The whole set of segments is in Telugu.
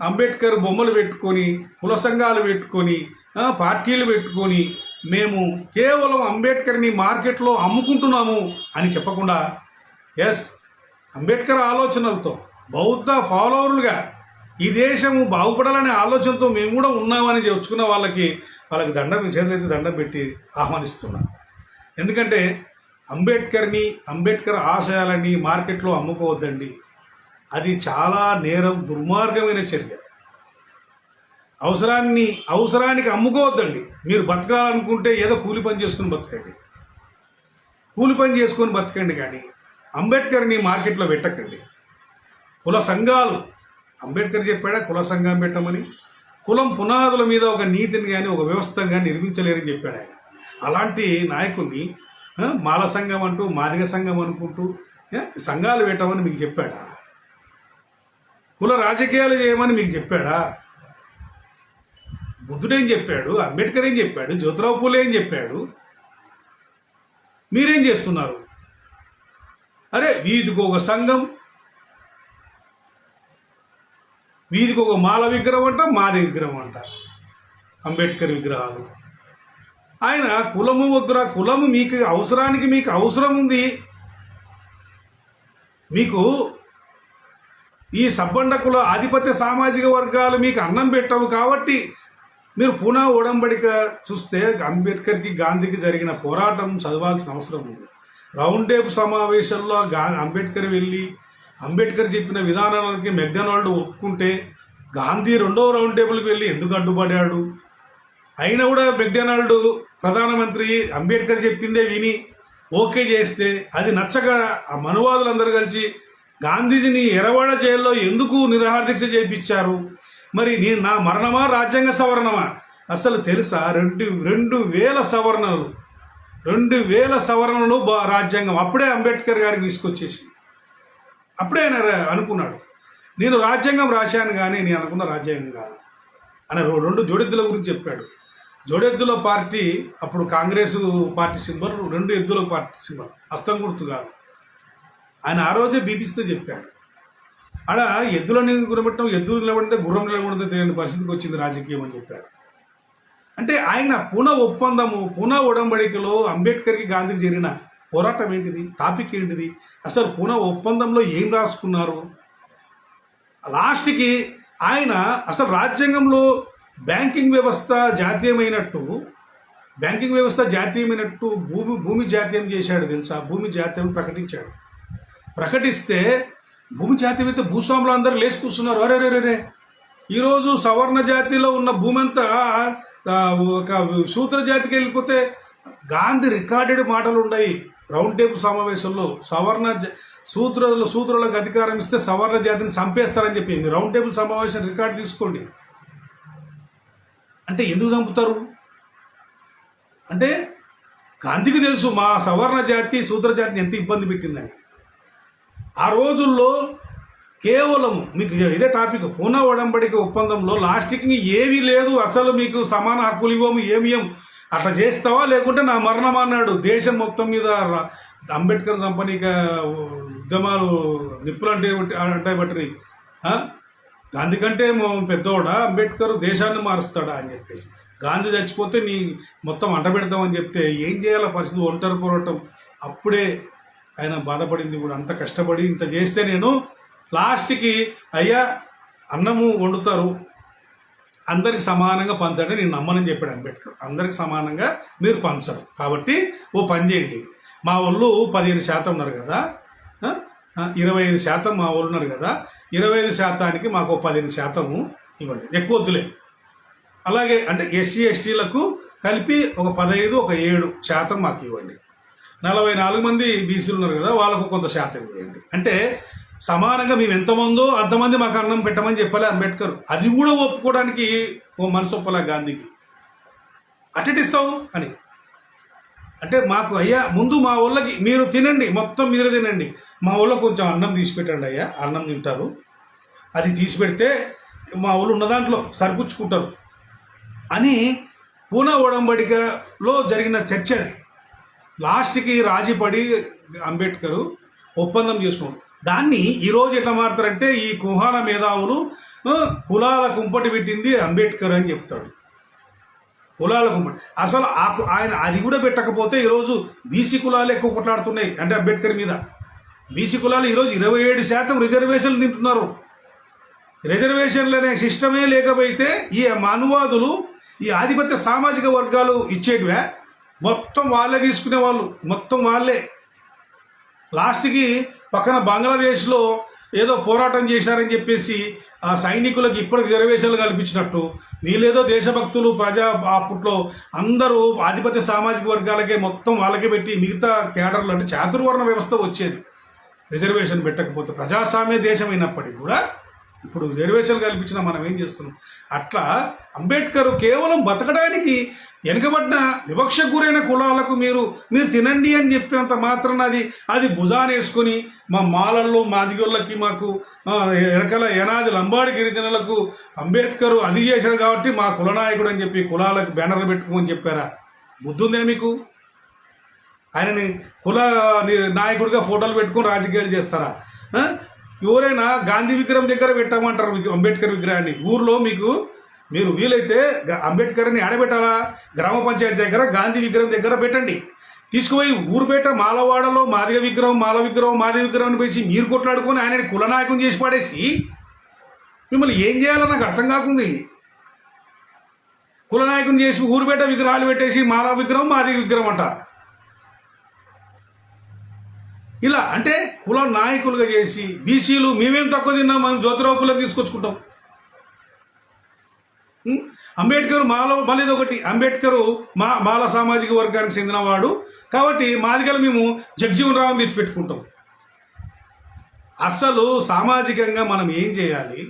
అంబేద్కర్ బొమ్మలు పెట్టుకొని కుల సంఘాలు పెట్టుకొని పార్టీలు పెట్టుకొని మేము కేవలం అంబేద్కర్ని మార్కెట్లో అమ్ముకుంటున్నాము అని చెప్పకుండా ఎస్ అంబేద్కర్ ఆలోచనలతో బౌద్ధ ఫాలోవర్లుగా ఈ దేశము బాగుపడాలనే ఆలోచనతో మేము కూడా ఉన్నామని చెప్పుకున్న వాళ్ళకి వాళ్ళకి దండం చేతులైతే దండం పెట్టి ఆహ్వానిస్తున్నాం. ఎందుకంటే అంబేద్కర్ని అంబేద్కర్ ఆశయాలని మార్కెట్లో అమ్ముకోవద్దండి. అది చాలా నేరం దుర్మార్గమైన చర్య. అవసరాన్ని అవసరానికి అమ్ముకోవద్దండి. మీరు బతకాలనుకుంటే ఏదో కూలి పని చేసుకుని బతకండి. కూలి పని చేసుకొని బతకండి కానీ అంబేద్కర్ని మార్కెట్లో పెట్టకండి. కుల సంఘాలు అంబేద్కర్ చెప్పాడా? కుల సంఘం పెట్టమని. కులం పునాదుల మీద ఒక నీతిని కానీ ఒక వ్యవస్థను కానీ నిర్మించలేరని చెప్పాడు ఆయన. అలాంటి నాయకుడిని మాల సంఘం అంటూ మాదిగ సంఘం అనుకుంటూ సంఘాలు పెట్టమని మీకు చెప్పాడా? కుల రాజకీయాలు చేయమని మీకు చెప్పాడా? బుద్ధుడేం చెప్పాడు? అంబేద్కర్ ఏం చెప్పాడు? జ్యోతిరావు పూలే ఏం చెప్పాడు? మీరేం చేస్తున్నారు? అరే వీధికి ఒక సంఘం వీధికి ఒక మాల విగ్రహం అంట మాది విగ్రహం అంట. అంబేద్కర్ విగ్రహాలు. ఆయన కులము వద్దురా కులము మీకు అవసరానికి మీకు అవసరం ఉంది. మీకు ఈ సబ్బండ కుల ఆధిపత్య సామాజిక వర్గాలు మీకు అన్నం పెట్టవు కాబట్టి మీరు పూనా ఉడంబడిక చూస్తే అంబేద్కర్కి గాంధీకి జరిగిన పోరాటం చదవాల్సిన అవసరం ఉంది. రౌండ్ టేబుల్ సమావేశంలో గా అంబేద్కర్ వెళ్ళి అంబేద్కర్ చెప్పిన విధానాలకి మెగ్గనోళ్ళు ఒప్పుకుంటే గాంధీ రెండవ రౌండ్ టేబుల్కి వెళ్ళి ఎందుకు అడ్డుపడ్డాడు? అయినా కూడా మెక్డొనాల్డ్ ప్రధానమంత్రి అంబేద్కర్ చెప్పిందే విని ఓకే చేస్తే అది నచ్చక ఆ మనువాదులందరూ కలిసి గాంధీజీని ఎరవాడ జైల్లో ఎందుకు నిరాహార దీక్ష చేయించారు? మరి నేను నా మరణమా రాజ్యాంగ సవరణమా? అసలు తెలుసా? రెండు రెండు వేల సవరణలు. రెండు వేల సవరణలు బా- రాజ్యాంగం. అప్పుడే అంబేద్కర్ గారికి తీసుకొచ్చేసి అప్పుడే ఆయన అనుకున్నాడు. నేను రాజ్యాంగం రాశాను కానీ నేను అనుకున్న రాజ్యాంగం కాదు. అని రెండు జోడెద్దుల గురించి చెప్పాడు. జోడెద్దుల పార్టీ అప్పుడు కాంగ్రెస్ పార్టీ సింబల్ రెండు ఎద్దుల పార్టీ సింబల్. హస్తం గుర్తు కాదు. ఆయన ఆ రోజే బీబీసీతో చెప్పాడు. ఆడ ఎద్దులని గురబెట్టడం ఎద్దులు నిలబడితే గుర్రం నిలబడితే తెలియని పరిస్థితికి వచ్చింది రాజకీయం అని చెప్పాడు. అంటే ఆయన పూనా ఒప్పందము పూనా ఉడంబడికలో అంబేద్కర్కి గాంధీకి జరిగిన పోరాటం ఏంటిది? టాపిక్ ఏంటిది? అసలు పూనా ఒప్పందంలో ఏం రాసుకున్నారు? లాస్ట్కి ఆయన అసలు రాజ్యాంగంలో బ్యాంకింగ్ వ్యవస్థ జాతీయమైనట్టు బ్యాంకింగ్ వ్యవస్థ జాతీయమైనట్టు భూమి భూమి జాతీయం చేశాడు తెలుసా? భూమి జాతీయం ప్రకటించాడు. ప్రకటిస్తే భూమి జాతి మీద భూస్వాములు అందరూ లేచి కూర్చున్నారు. అరే రే రే ఈరోజు సవర్ణ జాతిలో ఉన్న భూమి అంతా ఒక శూద్ర జాతికి వెళ్ళిపోతే గాంధీ రికార్డెడ్ మాటలు ఉన్నాయి. రౌండ్ టేబుల్ సమావేశంలో సవర్ణ జ- శూద్రులు శూద్రులకు అధికారం ఇస్తే సవర్ణ జాతిని చంపేస్తారని చెప్పింది. రౌండ్ టేబుల్ సమావేశం రికార్డు తీసుకోండి. అంటే ఎందుకు చంపుతారు? అంటే గాంధీకి తెలుసు మా సవర్ణ జాతి శూద్ర జాతిని ఎంత ఇబ్బంది పెట్టిందని. ఆ రోజుల్లో కేవలం మీకు ఇదే టాపిక్ పూనా ఒడంబడిక ఒప్పందంలో లాస్ట్కి ఏమీ లేదు. అసలు మీకు సమాన హక్కులు ఇవ్వము ఏమి ఇవ్వం అట్లా చేస్తావా? లేకుంటే నా మరణం అన్నాడు. దేశం మొత్తం మీద అంబేద్కర్ సంపనిక ఉద్యమాలు నిప్పులు అంటే అంటే బట్టి గాంధీ కంటే పెద్దోడా అంబేద్కర్ దేశాన్ని మారుస్తాడా అని చెప్పేసి. గాంధీ చచ్చిపోతే నీ మొత్తం అంటబెడతామని చెప్తే ఏం చేయాల పరిస్థితి? ఒంటరి పోరాటం. అప్పుడే ఆయన బాధపడింది కూడా అంత కష్టపడి ఇంత చేస్తే నేను లాస్ట్కి అయ్యా అన్నము వండుతారు. అందరికి సమానంగా పంచండి నేను నమ్మనని చెప్పాడు అంబేద్కర్. అందరికి సమానంగా మీరు పంచరు. కాబట్టి ఓ పని చేయండి. మా వాళ్ళు పదిహేను శాతం ఉన్నారు కదా ఇరవై ఐదు శాతం మా వాళ్ళు ఉన్నారు కదా ఇరవై ఐదు శాతానికి మాకు పదిహేను శాతము ఇవ్వండి. ఎక్కువ వద్దులే. అలాగే అంటే ఎస్సీ ఎస్టీలకు కలిపి ఒక పదహైదు ఒక ఏడు శాతం మాకు ఇవ్వండి. నలభై నాలుగు మంది బీసీలు ఉన్నారు కదా వాళ్ళకు కొంత శాతం ఇవ్వండి. అంటే సమానంగా మేము ఎంతమందో అంతమంది మాకు అన్నం పెట్టమని చెప్పాలి అంబేద్కర్. అది కూడా ఒప్పుకోవడానికి ఓ మనసు ఒప్పలా గాంధీకి. అట్టటిస్తావు అని. అంటే మాకు అయ్యా ముందు మా ఊళ్ళకి మీరు తినండి మొత్తం మీరు తినండి. మా ఊళ్ళో కొంచెం అన్నం తీసి పెట్టండి అయ్యా అన్నం తింటారు. అది తీసి పెడితే మా ఊళ్ళు ఉన్న దాంట్లో సరిపుచ్చుకుంటారు. అని పూనా ఒడంబడికలో జరిగిన చర్చ అది. లాస్ట్కి రాజీపడి అంబేద్కర్ ఒప్పందం చేసుకున్నాడు. దాన్ని ఈరోజు ఎట్లా మారుతారంటే ఈ కుహాల మేధావులు కులాల కుంపటి పెట్టింది అంబేద్కర్ అని చెప్తాడు. కులాల కుంపటి. అసలు ఆ ఆయన అది కూడా పెట్టకపోతే ఈరోజు బీసీ కులాలు ఎక్కువ కొట్లాడుతున్నాయి అంటే అంబేద్కర్ మీద. బీసీ కులాలు ఈరోజు ఇరవై ఏడు శాతం రిజర్వేషన్లు తింటున్నారు. రిజర్వేషన్లు అనే సిస్టమే లేకపోతే ఈ మనువాదులు ఈ ఆధిపత్య సామాజిక వర్గాలు ఇచ్చేటివే. మొత్తం వాళ్ళే తీసుకునే వాళ్ళు మొత్తం వాళ్ళే. లాస్ట్కి పక్కన బంగ్లాదేశ్లో ఏదో పోరాటం చేశారని చెప్పేసి ఆ సైనికులకు ఇప్పుడు రిజర్వేషన్లు కల్పించినట్టు వీళ్ళేదో దేశభక్తులు ప్రజా అప్పట్లో అందరూ ఆధిపత్య సామాజిక వర్గాలకే మొత్తం వాళ్ళకే పెట్టి మిగతా కేడర్లు అంటే చాతుర్వర్ణ వ్యవస్థ వచ్చేది. రిజర్వేషన్ పెట్టకపోతే ప్రజాస్వామ్య దేశం అయినప్పటికీ కూడా ఇప్పుడు రిజర్వేషన్ కల్పించిన మనం ఏం చేస్తున్నాం? అట్లా అంబేద్కర్ కేవలం బతకడానికి వెనుకబడిన వివక్ష గురైన కులాలకు మీరు మీరు తినండి అని చెప్పినంత మాత్రాన అది అది భుజానేసుకొని మా మాలల్లో మాదిగోళ్ళకి మాకు ఎనకల ఏనాది యనాది లంబాడి గిరిజనులకు అంబేద్కర్ అది చేశాడు కాబట్టి మా కులనాయకుడు అని చెప్పి కులాలకు బ్యానర్లు పెట్టుకోమని చెప్పారా? బుద్ధుందే మీకు? ఆయనని కుల నాయకుడిగా ఫోటోలు పెట్టుకొని రాజకీయాలు చేస్తారా? ఎవరైనా గాంధీ విగ్రహం దగ్గర పెట్టామంటారు అంబేద్కర్ విగ్రహాన్ని. ఊర్లో మీకు మీరు వీలైతే అంబేద్కర్ని ఆడబెట్టాలా? గ్రామ పంచాయతీ దగ్గర గాంధీ విగ్రహం దగ్గర పెట్టండి. తీసుకుపోయి ఊరుపేట మాలవాడలో మాదిగ విగ్రహం మాల విగ్రహం మాదిగ విగ్రహం వేసి మీరు కొట్లాడుకొని ఆయనని కులనాయకం చేసి పడేసి మిమ్మల్ని ఏం చేయాలో నాకు అర్థం కాకుంది. కులనాయకం చేసి ఊరుపేట విగ్రహాలు పెట్టేసి మాల విగ్రహం మాదిగ విగ్రహం అంట. ఇలా అంటే కుల నాయకులుగా చేసి బీసీలు మేమేం తక్కువ తిన్నాం మేము జ్యోతిరావు కులం తీసుకొచ్చుకుంటాం అంబేద్కర్ మాలో మళ్ళీ ఒకటి అంబేద్కర్ మా మాల సామాజిక వర్గానికి చెందినవాడు. కాబట్టి మాదిగలు మేము జగ్జీవన్ రావుని తెచ్చిపెట్టుకుంటాం అసలు సామాజికంగా మనం ఏం చేయాలి?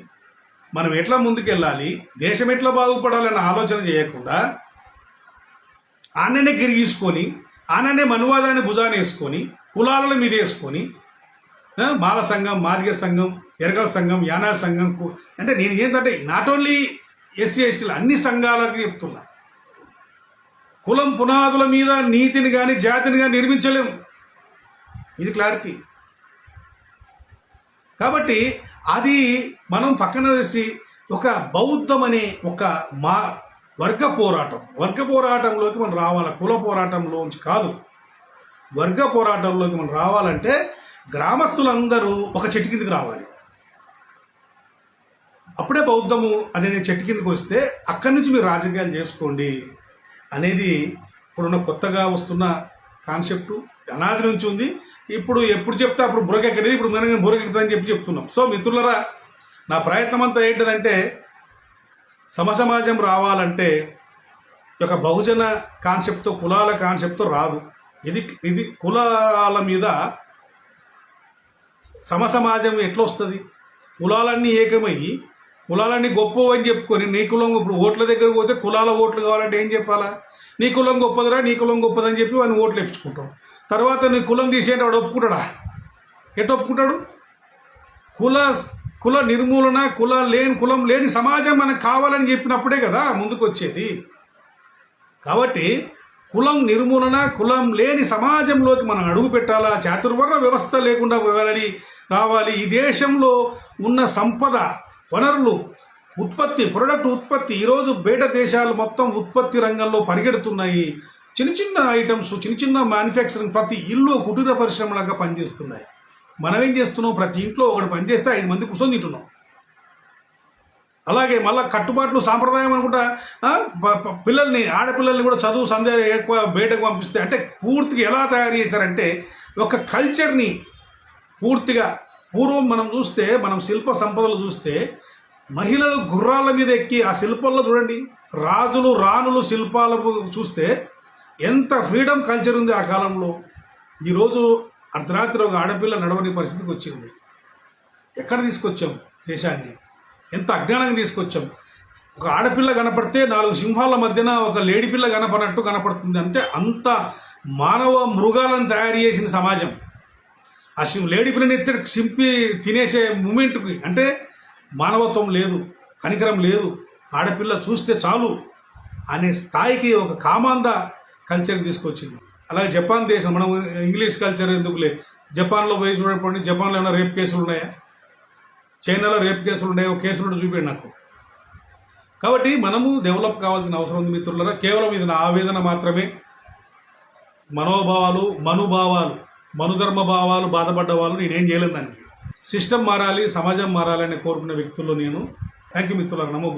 మనం ఎట్లా ముందుకెళ్ళాలి? దేశం ఎట్లా బాగుపడాలన్న ఆలోచన చేయకుండా ఆననే గిరిగీసుకొని ఆననే మనువాదాన్ని భుజాన్ని వేసుకొని కులాలను మీద వేసుకొని మాల సంఘం మాదిగ సంఘం ఎరగల సంఘం యానాల సంఘం అంటే నేను ఏంటంటే నాట్ ఓన్లీ ఎస్సీ ఎస్టీలు అన్ని సంఘాలకు చెప్తున్నా. కులం పునాదుల మీద నీతిని కానీ జాతిని కానీ నిర్మించలేము. ఇది క్లారిటీ కాబట్టి అది మనం పక్కన వేసి ఒక బౌద్ధం అనే ఒక మా వర్గ పోరాటం. వర్గ పోరాటంలోకి మనం రావాలి? కుల పోరాటంలోంచి కాదు. వర్గ పోరాటంలోకి మనం రావాలంటే గ్రామస్తులందరూ ఒక చెట్టు కిందకి రావాలి. అప్పుడే బౌద్ధము అనే చెట్టు కిందకి వస్తే అక్కడి నుంచి మీరు రాజకీయాలు చేసుకోండి అనేది ఇప్పుడున్న కొత్తగా వస్తున్న కాన్సెప్టు. అనాది నుంచి ఉంది. ఇప్పుడు ఎప్పుడు చెప్తే అప్పుడు బురకెక్కడేది ఇప్పుడు మనం అని చెప్పి చెప్తున్నాం. సో మిత్రులరా నా ప్రయత్నం అంతా ఏంటంటే సమసమాజం రావాలంటే ఈ యొక్క బహుజన కాన్సెప్ట్తో కులాల కాన్సెప్ట్తో రాదు. ఇది ఇది కులాల మీద సమసమాజం ఎట్లా వస్తుంది కులాలన్నీ ఏకమయ్యి కులాలన్నీ గొప్ప అని చెప్పుకొని నీ కులం ఇప్పుడు ఓట్ల దగ్గర పోతే కులాల ఓట్లు కావాలంటే ఏం చెప్పాలా? నీ కులం గొప్పదిరా నీ కులం గొప్పదని చెప్పి వాడిని ఓట్లు ఇప్పించుకుంటాం తర్వాత నీ కులం తీసేట వాడు ఒప్పుకుంటాడా? ఎట్ ఒప్పుకుంటాడు? కుల కుల నిర్మూలన కుల లేని కులం లేని సమాజం మనకు కావాలని చెప్పినప్పుడే కదా ముందుకు వచ్చేది కాబట్టి కులం నిర్మూలన కులం లేని సమాజంలోకి మనం అడుగు పెట్టాలా? చాతుర్వర్ణ వ్యవస్థ లేకుండా వెళ్ళాలి రావాలి. ఈ దేశంలో ఉన్న సంపద వనరులు ఉత్పత్తి ప్రొడక్ట్ ఉత్పత్తి ఈరోజు బయట దేశాలు మొత్తం ఉత్పత్తి రంగంలో పరిగెడుతున్నాయి. చిన్న చిన్న ఐటమ్స్ చిన్న చిన్న మ్యానుఫ్యాక్చరింగ్ ప్రతి ఇల్లు కుటీర పరిశ్రమలాగా పనిచేస్తున్నాయి. మనం ఏం చేస్తున్నాం? ప్రతి ఇంట్లో ఒకటి పనిచేస్తే ఐదు మంది కూర్చొని తింటున్నాం. అలాగే మళ్ళీ కట్టుబాట్లు సాంప్రదాయం అనుకుంటా పిల్లల్ని ఆడపిల్లల్ని కూడా చదువు సంధ్య ఎక్కువ బయటకు పంపిస్తే అంటే పూర్తిగా ఎలా తయారు చేశారంటే ఒక కల్చర్ని పూర్తిగా పూర్వం మనం చూస్తే మనం శిల్ప సంపదలు చూస్తే మహిళలు గుర్రాల మీద ఎక్కి ఆ శిల్పాల్లో చూడండి రాజులు రాణులు శిల్పాలకు చూస్తే ఎంత ఫ్రీడమ్ కల్చర్ ఉంది ఆ కాలంలో. ఈరోజు అర్ధరాత్రి ఒక ఆడపిల్ల నడవని పరిస్థితికి వచ్చింది. ఎక్కడ తీసుకొచ్చాం? దేశాన్ని. ఎంత అజ్ఞానంగా తీసుకొచ్చాం? ఒక ఆడపిల్ల కనపడితే నాలుగు సింహాల మధ్యన ఒక లేడీ పిల్ల కనపడినట్టు కనపడుతుంది. అంటే అంత మానవ మృగాలను తయారు చేసిన సమాజం. ఆ సింహ లేడీ పిల్లని ఎత్తి సింపి తినేసే మూమెంట్కి అంటే మానవత్వం లేదు కనికరం లేదు. ఆడపిల్ల చూస్తే చాలు అనే స్థాయికి ఒక కామాంద కల్చర్ తీసుకొచ్చింది. అలాగే జపాన్ దేశం మనం ఇంగ్లీష్ కల్చర్ ఎందుకులే? జపాన్లో పోయి చూడకపోండి జపాన్లో ఏమైనా రేప్ కేసులు ఉన్నాయా? చైనాలో రేప్ కేసులు ఉన్నాయో? కేసులు చూపించండి నాకు. కాబట్టి మనము డెవలప్ కావాల్సిన అవసరం ఉంది మిత్రులరా. కేవలం ఇది నా ఆవేదన మాత్రమే. మనోభావాలు మనుభావాలు మనుధర్మ భావాలు బాధపడ్డ వాళ్ళు నేనేం చేయలేదు దానికి. సిస్టమ్ మారాలి సమాజం మారాలి అని కోరుకునే వ్యక్తుల్లో నేను. థ్యాంక్ యూ మిత్రులరా. నమో